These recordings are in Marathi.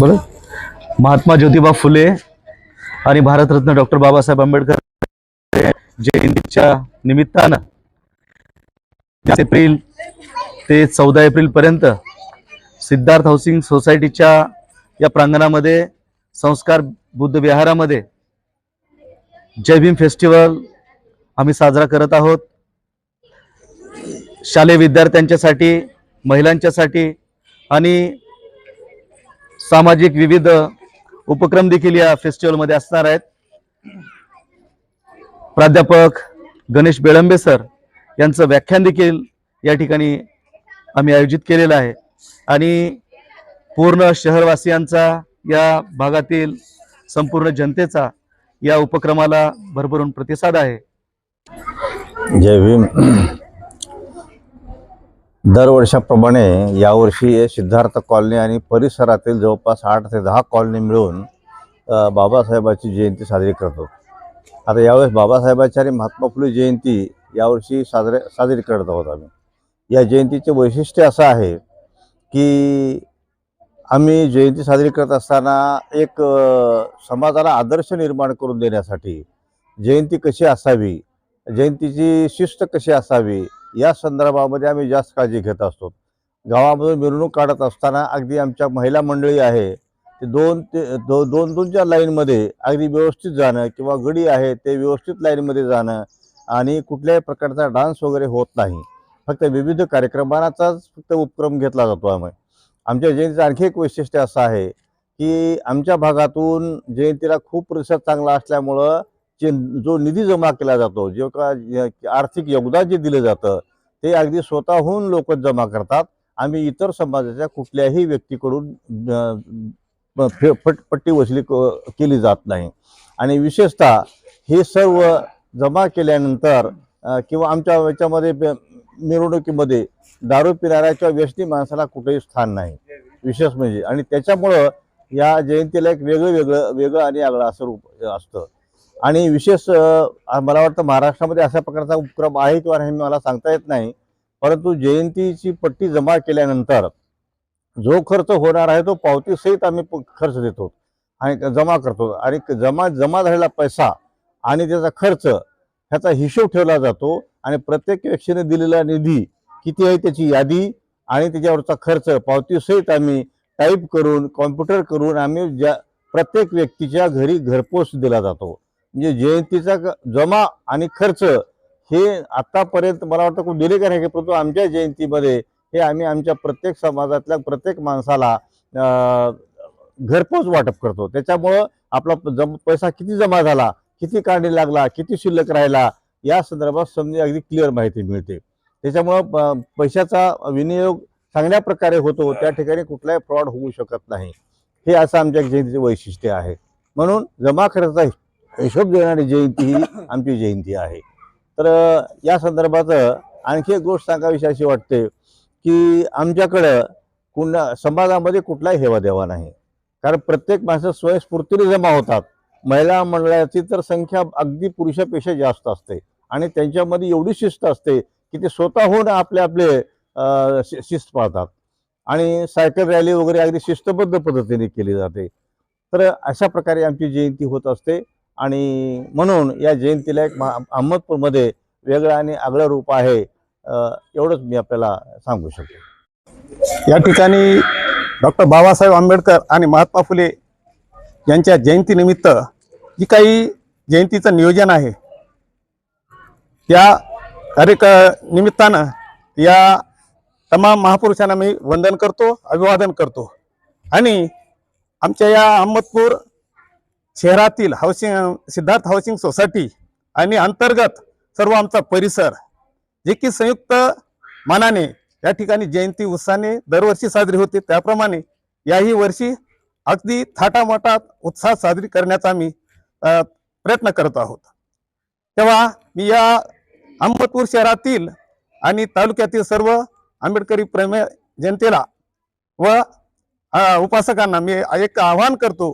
बरोबर महात्मा ज्योतिबा फुले आणि भारतरत्न डॉक्टर बाबासाहेब आंबेडकर जयंतीच्या निमित्तानं एप्रिल ते चौदा एप्रिलपर्यंत सिद्धार्थ हाऊसिंग सोसायटीच्या या प्रांगणामध्ये संस्कार बुद्ध विहारामध्ये जय भीम फेस्टिवल आम्ही साजरा करत आहोत. शालेय विद्यार्थ्यांच्यासाठी महिलांच्यासाठी आणि सामाजिक विविध उपक्रम देखील या फेस्टिवलमध्ये असणार आहेत. प्राध्यापक गणेश बेळंबे सर यांचं व्याख्यान देखील या ठिकाणी आम्ही आयोजित केलेलं आहे. आणि पूर्ण शहरवासियांचा या भागातील संपूर्ण जनतेचा या उपक्रमाला भरभरून प्रतिसाद आहे. जय भीम. दरवर्षाप्रमाणे यावर्षी सिद्धार्थ कॉलनी आणि परिसरातील जवळपास आठ ते दहा कॉलनी मिळून बाबासाहेबाची जयंती साजरी करतो. आता यावेळेस बाबासाहेबाची आणि महात्मा फुले जयंती यावर्षी साजरे साजरी करत आहोत आम्ही. या जयंतीचे वैशिष्ट्य असं आहे की आम्ही जयंती साजरी करत असताना एक समाजाला आदर्श निर्माण करून देण्यासाठी जयंती कशी असावी जयंतीची शिस्त कशी असावी या संदर्भामध्ये आम्ही जास्त काळजी घेत असतो. गावामधून मिरवणूक काढत असताना अगदी आमच्या महिला मंडळी आहे ते दोन ते दो दोन दोनच्या लाईनमध्ये अगदी व्यवस्थित जाणं किंवा गडी आहे ते व्यवस्थित लाईनमध्ये जाणं आणि कुठल्याही प्रकारचा डान्स वगैरे होत नाही. फक्त विविध कार्यक्रमांचाच फक्त उपक्रम घेतला जातो आम्ही. आमच्या जयंतीचं आणखी एक वैशिष्ट्य असं आहे की आमच्या भागातून जयंतीला खूप प्रतिसाद चांगला असल्यामुळं जे जो निधी जमा केला जातो जे का आर्थिक योगदान जे दिलं जातं ते अगदी स्वतःहून लोक जमा करतात. आम्ही इतर समाजाच्या कुठल्याही व्यक्तीकडून पट्टी वसुली क- केली जात नाही. आणि विशेषतः हे सर्व जमा केल्यानंतर किंवा आमच्या याच्यामध्ये मिरवणुकीमध्ये दारू पिणाऱ्या किंवा व्यसनी माणसाला कुठेही स्थान नाही. विशेष म्हणजे. आणि त्याच्यामुळं या जयंतीला एक वेगळं वेगळं वेगळं आणि आगळं असं रूप असतं. आणि विशेष मला वाटतं महाराष्ट्रामध्ये अशा प्रकारचा उपक्रम आहे किंवा नाही मला सांगता येत नाही. परंतु जयंतीची पट्टी जमा केल्यानंतर जो खर्च होणार आहे तो पावतीसहित आम्ही प- खर्च देतो आणि जमा करतो. आणि जमा जमा झालेला पैसा आणि त्याचा खर्च ह्याचा हिशोब ठेवला जातो आणि प्रत्येक व्यक्तीने दिलेला निधी किती आहे त्याची यादी आणि त्याच्यावरचा खर्च पावतीसहित आम्ही टाईप करून कॉम्प्युटर करून आम्ही ज्या प्रत्येक व्यक्तीच्या घरी घरपोच दिला जातो. म्हणजे जयंतीचा क- जमा आणि खर्च हे आतापर्यंत मला वाटतं कोण दिले का नाही परंतु आमच्या जयंतीमध्ये हे आम्ही आमच्या प्रत्येक समाजातल्या प्रत्येक माणसाला घरपोच वाटप करतो. त्याच्यामुळं आपला प- जम पैसा किती जमा झाला किती काढणी लागला किती शिल्लक राहिला या संदर्भात समजे अगदी क्लिअर माहिती मिळते. त्याच्यामुळं प- पैशाचा विनियोग चांगल्या प्रकारे होतो त्या ठिकाणी कुठलाही फ्रॉड होऊ शकत नाही. हे असं आमच्या जयंतीचे वैशिष्ट्य आहे. म्हणून जमा खर्चाचा हिशोब देणारी जयंती ही आमची जयंती आहे. तर या संदर्भात आणखी एक गोष्ट सांगावीशी अशी वाटते की आमच्याकडं कुणा समाजामध्ये कुठलाही हेवा देवा नाही. कारण प्रत्येक माणसं स्वयंस्फूर्तीने जमा होतात. महिला मंडळाची तर संख्या अगदी पुरुषापेक्षा जास्त असते आणि त्यांच्यामध्ये एवढी शिस्त असते की ते स्वतःहून आपले आपले शिस्त पाळतात आणि सायकल रॅली वगैरे अगदी शिस्तबद्ध पद्धतीने केली जाते. तर अशा प्रकारे आमची जयंती होत असते. आणि म्हणून या जयंतीला एक महा- अहमदपूरमध्ये वेगळं आणि आगळं रूप आहे एवढंच मी आपल्याला सांगू शकतो. या ठिकाणी डॉक्टर बाबासाहेब आंबेडकर आणि महात्मा फुले यांच्या जयंतीनिमित्त जी काही जयंतीचं नियोजन आहे त्या कार्यक निमित्तानं या तमाम महापुरुषांना मी वंदन करतो अभिवादन करतो. आणि आमच्या या अहमदपूर शहरातील हाऊसिंग सिद्धार्थ हाऊसिंग सोसायटी आणि अंतर्गत सर्व आमचा परिसर जे की संयुक्त मनाने या ठिकाणी जयंती उत्साहाने दरवर्षी साजरी होते. त्याप्रमाणे याही वर्षी अगदी थाटामाटात उत्साह साजरी करण्याचा आम्ही प्रयत्न करत आहोत. तेव्हा मी या अहमदपूर शहरातील आणि तालुक्यातील सर्व आंबेडकरी प्रेम जनतेला व उपासकांना मी एक आवाहन करतो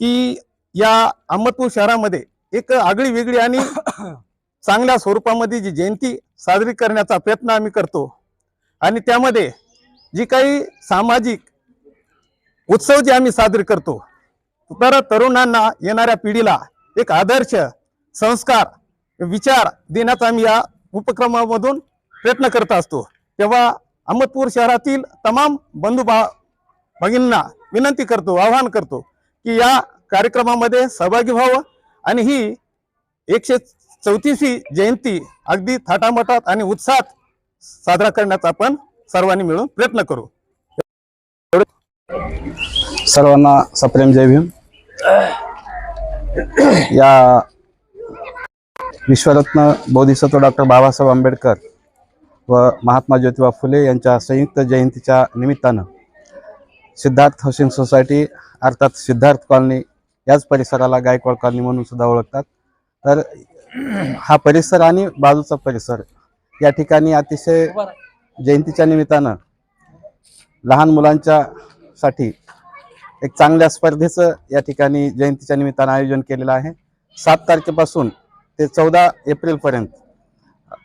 की या अहमदपूर शहरामध्ये एक आगळी वेगळी आणि चांगल्या स्वरूपामध्ये जी जयंती साजरी करण्याचा प्रयत्न आम्ही करतो. आणि त्यामध्ये जी काही सामाजिक उत्सव जे आम्ही साजरे करतो तर तरुणांना येणाऱ्या पिढीला एक आदर्श संस्कार विचार देण्याचा आम्ही या उपक्रमामधून प्रयत्न करत असतो. तेव्हा अहमदपूर शहरातील तमाम बंधू भा भगिनींना विनंती करतो आवाहन करतो की या कार्यक्रमामध्ये सहभागी व्हावं आणि ही एकशे चौतीसवी जयंती अगदी थाटामाटात आणि उत्साहात साजरा करण्याचा आपण सर्वांनी मिळून प्रयत्न करू. सर्वांना सप्रेम जय भीम. या विश्वरत्न बोधिसत्व डॉक्टर बाबासाहेब आंबेडकर व महात्मा ज्योतिबा फुले यांच्या संयुक्त जयंतीच्या निमित्तानं सिद्धार्थ हाऊसिंग सोसायटी अर्थात सिद्धार्थ कॉलनी याच परिसराला गायकवाड कॉलनी म्हणून सुद्धा ओळखतात. तर हा परिसर आणि बाजूचा परिसर या ठिकाणी अतिशय जयंतीच्या निमित्तानं लहान मुलांच्या साठी एक चांगल्या स्पर्धेचं या ठिकाणी जयंतीच्या निमित्तानं आयोजन केलेलं आहे. सात तारखेपासून ते चौदा एप्रिलपर्यंत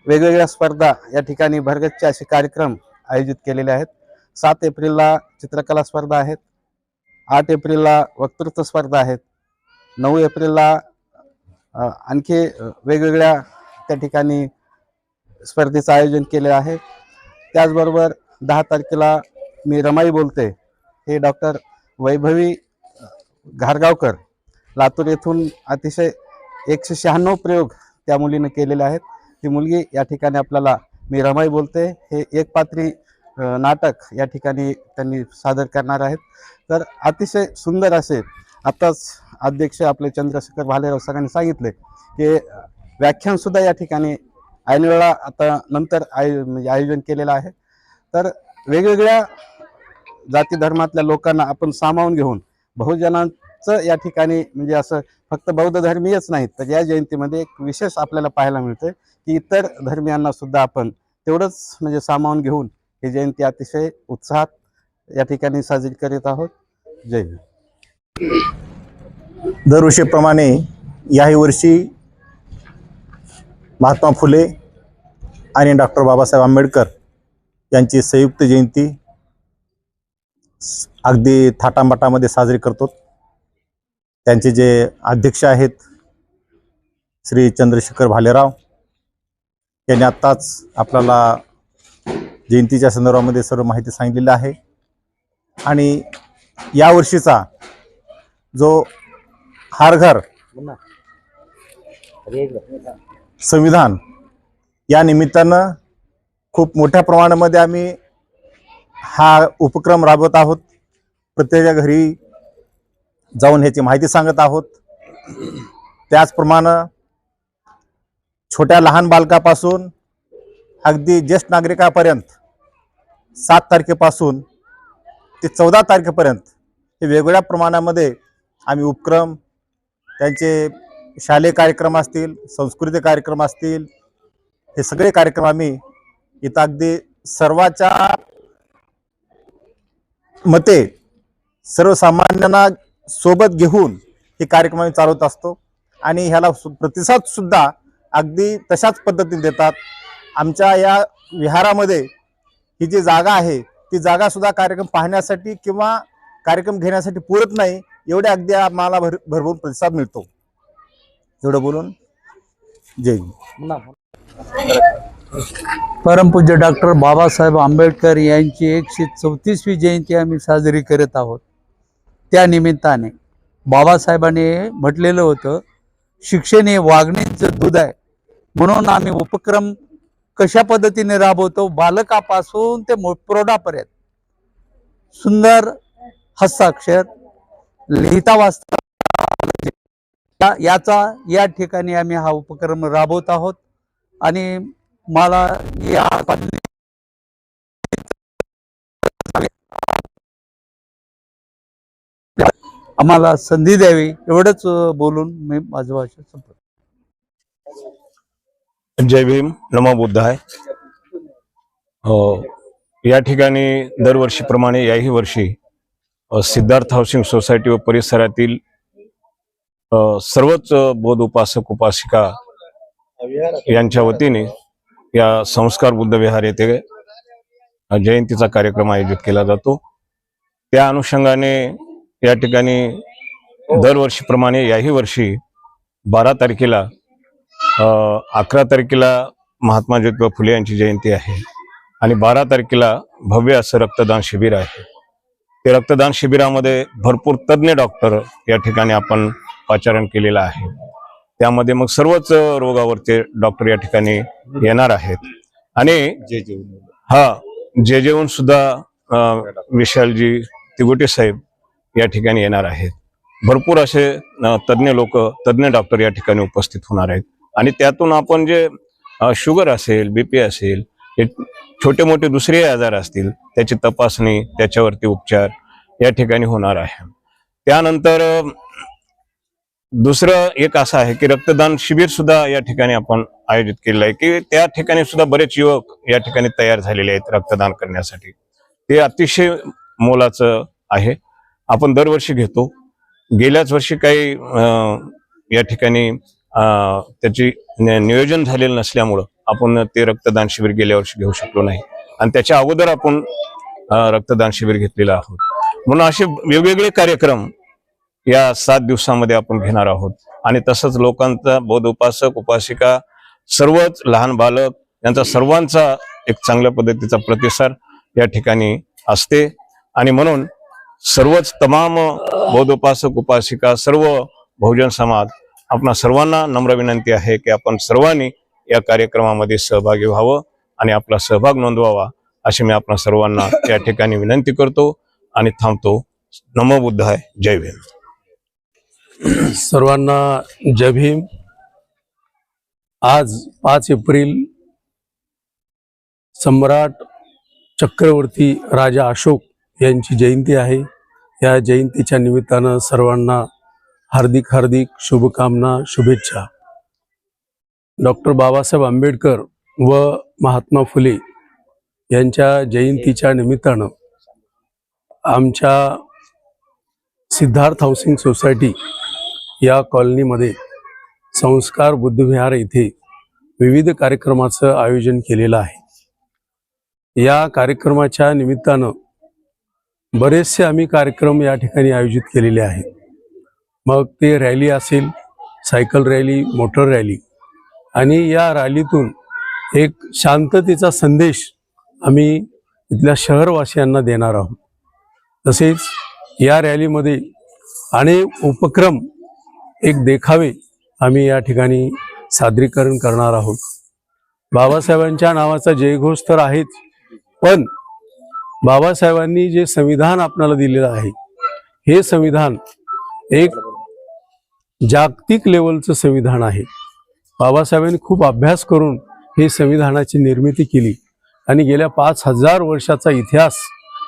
वेगवेगळ्या स्पर्धा या ठिकाणी भरगतचे असे कार्यक्रम आयोजित केलेले आहेत. सात एप्रिलला चित्रकला स्पर्धा आहेत. आठ एप्रिलला वक्तृत्व स्पर्धा आहेत. नऊ एप्रिलला आणखी वेगवेगळ्या त्या ठिकाणी स्पर्धेचं आयोजन केले आहे. त्याचबरोबर दहा तारखेला मी रमाई बोलते. हे डॉक्टर वैभवी घारगावकर लातूर येथून अतिशय एकशे शहाण्णव प्रयोग त्या मुलीनं केलेले आहेत. ती मुलगी या ठिकाणी आपल्याला मी रमाई बोलते. हे एक पात्री नाटक या ठिकाणी त्यांनी सादर करणार आहेत. तर अतिशय सुंदर असे आत्ताच अध्यक्ष आपले चंद्रशेखर भालेराव सरांनी सांगितले की व्याख्यानसुद्धा या ठिकाणी ऐनवेळा आता नंतर आय म्हणजे आयोजन केलेलं आहे. तर वेगवेगळ्या जाती धर्मातल्या लोकांना आपण सामावून घेऊन बहुजनांचं या ठिकाणी म्हणजे असं फक्त बौद्ध धर्मीयच नाहीत तर या जयंतीमध्ये एक विशेष आपल्याला पाहायला मिळते की इतर धर्मियांना सुद्धा आपण तेवढंच म्हणजे सामावून घेऊन ही जयंती अतिशय उत्साहात या ठिकाणी साजरी करीत आहोत. जय हिंद. दरवर्षीप्रमाणे याही वर्षी महात्मा फुले आणि डॉक्टर बाबासाहेब आंबेडकर यांची संयुक्त जयंती अगदी थाटामाटामध्ये साजरी करतो. त्यांचे जे अध्यक्ष आहेत श्री चंद्रशेखर भालेराव यांनी आत्ताच आपल्याला जयंतीच्या संदर्भामध्ये सर्व माहिती सांगितलेली आहे. आणि यावर्षीचा जो हारघर संविधान या निमित्तानं खूप मोठ्या प्रमाणामध्ये आम्ही हा उपक्रम राबवत आहोत. प्रत्येकाच्या घरी जाऊन ह्याची माहिती सांगत आहोत. त्याचप्रमाणे छोट्या लहान बालकापासून अगदी ज्येष्ठ नागरिकापर्यंत सात तारखेपासून ते चौदा तारखेपर्यंत हे वेगवेगळ्या प्रमाणामध्ये आम्ही उपक्रम त्यांचे शालेय कार्यक्रम असतील सांस्कृतिक कार्यक्रम असतील हे सगळे कार्यक्रम आम्ही इथं अगदी सर्वाच्या मते सर्वसामान्यांना सोबत घेऊन हे कार्यक्रम आम्ही चालवत असतो. आणि ह्याला प्रतिसादसुद्धा अगदी तशाच पद्धतीने देतात. आमच्या या विहारामध्ये ही जी जागा आहे ती जागा सुद्धा कार्यक्रम पाहण्यासाठी किंवा कार्यक्रम घेण्यासाठी पुरत नाही एवढे अगदी आम्हाला भर भरभरून प्रतिसाद मिळतो. एवढं बोलून जय परमपूज्य डॉक्टर बाबासाहेब आंबेडकर यांची एकशे चौतीसवी जयंती आम्ही साजरी करत आहोत. त्या निमित्ताने बाबासाहेबांनी म्हटलेलं होतं शिक्षण हे वागणीचं दूध आहे. म्हणून आम्ही उपक्रम कशा पद्धतीने राबवतो? बालकापासून ते प्रौढापर्यंत. सुंदर हस्ताक्षर लिहिता वाचता याचा या ठिकाणी आम्ही हा उपक्रम राबवत आहोत. आणि मला या आम्हाला संधी द्यावी एवढंच बोलून मी माझं भाषण संपलं जय भीम नमो बुद्धाय हो. या ठिकाणी दरवर्षीप्रमाणे याही वर्षी सिद्धार्थ हाऊसिंग सोसायटी व परिसरातील सर्वच बोध उपासक उपासिका यांच्या वतीने या संस्कार बुद्ध विहार येथे जयंतीचा कार्यक्रम आयोजित केला जातो. त्या अनुषंगाने या ठिकाणी दरवर्षीप्रमाणे याही वर्षी बारा तारखेला अकरा तारखेला महात्मा ज्योतिबा फुले यांची जयंती आहे आणि बारा तारखेला भव्य असं रक्तदान शिबिर आहे. ते रक्तदान शिबिरामध्ये भरपूर तज्ज्ञ डॉक्टर या ठिकाणी आपण पाचारण केलेलं आहे. त्यामध्ये मग सर्वच रोगावरचे डॉक्टर या ठिकाणी येणार आहेत. आणि हा जे जेवून सुद्धा विशालजी तिगोटे साहेब या ठिकाणी येणार आहेत. भरपूर असे तज्ज्ञ लोक तज्ज्ञ डॉक्टर या ठिकाणी उपस्थित होणार आहेत. आणि त्यातून आपण जे शुगर असेल बीपी असेल हे छोटे मोठे दुसरे आजार असतील त्याची तपासणी त्याच्यावरती उपचार या ठिकाणी होणार आहे. त्यानंतर दुसरं एक असं आहे की रक्तदान शिबिर सुद्धा या ठिकाणी आपण आयोजित केलेलं आहे की त्या ठिकाणी सुद्धा बरेच युवक या ठिकाणी तयार झालेले आहेत रक्तदान करण्यासाठी. ते अतिशय मोलाचं आहे. आपण दरवर्षी घेतो. गेल्याच वर्षी काही अं, या ठिकाणी त्याची नियोजन झालेलं नसल्यामुळं आपण ते रक्तदान शिबिर गेल्या वर्षी घेऊ शकलो नाही. आणि त्याच्या अगोदर आपण रक्तदान शिबिर घेतलेलं आहोत. म्हणून असे वेगवेगळे कार्यक्रम या सात दिवसामध्ये आपण घेणार आहोत. आणि तसंच लोकांचा बौद्ध उपासक उपासिका सर्वच लहान बालक यांचा सर्वांचा एक चांगल्या पद्धतीचा प्रतिसाद या ठिकाणी असते. आणि म्हणून सर्वच तमाम बौद्ध उपासक उपासिका सर्व बहुजन समाज आपणा सर्वांना नम्र विनंती आहे की आपण सर्वांनी या कार्यक्रमामध्ये सहभागी व्हावं आणि आपला सहभाग नोंदवावा अशी मी आपणा सर्वांना या ठिकाणी विनंती करतो आणि थांबतो. नमो बुद्धाय. जय भीम. सर्वांना जय भीम. आज पाच एप्रिल सम्राट चक्रवर्ती राजा अशोक यांची जयंती आहे. या जयंतीच्या निमित्तानं सर्वांना हार्दिक हार्दिक शुभकामना शुभेच्छा. डॉक्टर बाबासाहेब आंबेडकर व महात्मा फुले यांच्या जयंतीच्या निमित्तानं आमच्या सिद्धार्थ हाऊसिंग सोसायटी या कॉलनीमध्ये संस्कार बुद्धविहार येथे विविध कार्यक्रमाचं आयोजन केलेलं आहे. या कार्यक्रमाच्या निमित्तानं बरेचसे आम्ही कार्यक्रम या ठिकाणी आयोजित केलेले आहेत. मग ते रॅली असेल सायकल रॅली मोटर रॅली. आणि या रॅलीतून एक शांततेचा संदेश आम्ही इथल्या शहरवासियांना देणार आहोत. तसेच या रॅलीमध्ये अनेक उपक्रम एक देखावे आम्ही या ठिकाणी सादरीकरण करणार आहोत. बाबासाहेबांच्या नावाचा जयघोष तर आहेच पण बाबासाहेबांनी जे संविधान आपणाला दिलेलं आहे हे संविधान एक जागतिक लेवलचं संविधान आहे. बाबासाहेबांनी खूप अभ्यास करून हे संविधानाची निर्मिती केली. आणि गेल्या पाच हजार वर्षाचा इतिहास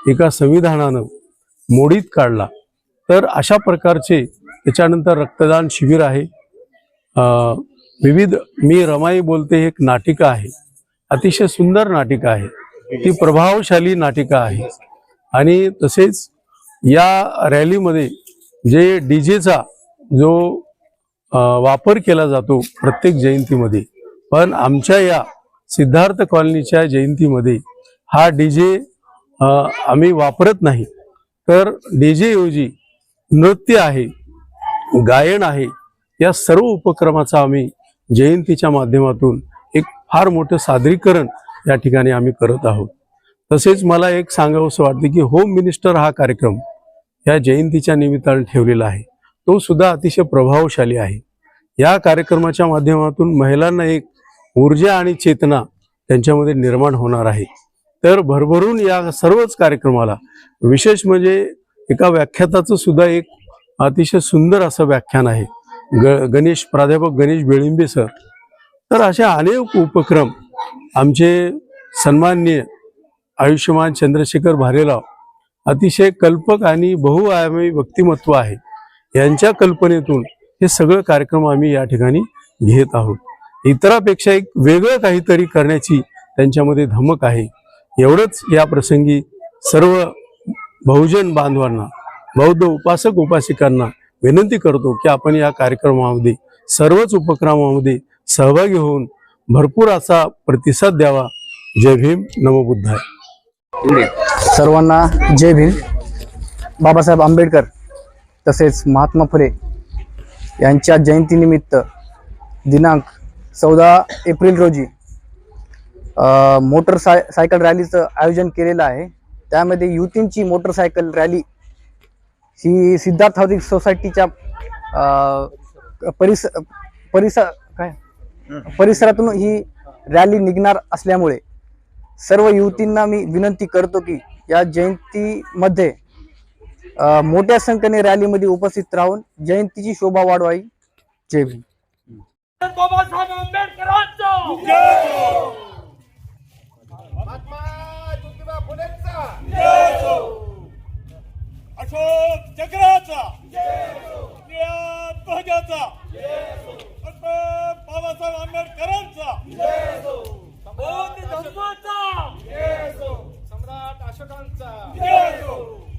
एका संविधानानं मोडीत काढला. तर अशा प्रकारचे त्याच्यानंतर रक्तदान शिबिर आहे. विविध मी रमाई बोलते एक नाटिका आहे. अतिशय सुंदर नाटिका आहे. ती प्रभावशाली नाटिका आहे. आणि तसेच या रॅलीमध्ये जे डी जेचा जो वापर केला जातो प्रत्येक जयंतीमध्ये पण आमच्या या सिद्धार्थ कॉलनीच्या जयंतीमध्ये हा डी जे आम्ही वापरत नाही. तर डी जेऐवजी नृत्य आहे गायन आहे या सर्व उपक्रमाचा आम्ही जयंतीच्या माध्यमातून एक फार मोठं सादरीकरण या ठिकाणी आम्ही करत आहोत. तसेच मला एक सांगावंसं वाटतं की होम मिनिस्टर हा कार्यक्रम या जयंतीच्या निमित्ताने ठेवलेला आहे. तो सुद्धा अतिशय प्रभावशाली आहे. या कार्यक्रमाच्या माध्यमातून महिलांना एक ऊर्जा आणि चेतना त्यांच्यामध्ये निर्माण होणार आहे. तर भरभरून या सर्वच कार्यक्रमाला विशेष म्हणजे एका व्याख्याताचं सुद्धा एक अतिशय सुंदर असं व्याख्यान आहे. ग गणेश प्राध्यापक गणेश बेळिंबे सर. तर अशा अनेक उपक्रम आमचे सन्माननीय आयुष्यमान चंद्रशेखर भारेराव अतिशय कल्पक आणि बहुआयामी व्यक्तिमत्व आहे. यांच्या कल्पनेतून हे सगळं कार्यक्रम आम्ही या ठिकाणी घेत आहोत. इतरापेक्षा एक वेगळं काहीतरी करण्याची त्यांच्यामध्ये धमक आहे. एवढंच या प्रसंगी सर्व बहुजन बांधवांना बौद्ध उपासक उपासिकांना विनंती करतो की आपण या कार्यक्रमामध्ये सर्वच उपक्रमामध्ये सहभागी होऊन भरपूर असा प्रतिसाद द्यावा. जय भीम. नमबुद्धाय. सर्वांना जय भीम. बाबासाहेब आंबेडकर तसेच महात्मा फुले यांच्या जयंतीनिमित्त दिनांक चौदा एप्रिल रोजी मोटरसाय मोटर साय सायकल रॅलीचं आयोजन केलेलं आहे. त्यामध्ये युतींची मोटरसायकल रॅली ही सिद्धार्थ हाऊसिंग सोसायटीच्या परिस परिसर काय? परिसरातून ही रॅली निघणार असल्यामुळे सर्व युवतींना मी विनंती करतो की या जयंतीमध्ये मोठ्या संख्येने रॅलीमध्ये उपस्थित राहून जयंतीची शोभा वाढवावी जय भीम. बाबासाहेब आंबेडकरांचा! अशोक चक्राचा निळ्या ध्वजाचा डॉक्टर बाबासाहेब आंबेडकरांचा! बौद्ध धर्माचा! सम्राट अशोकांचा!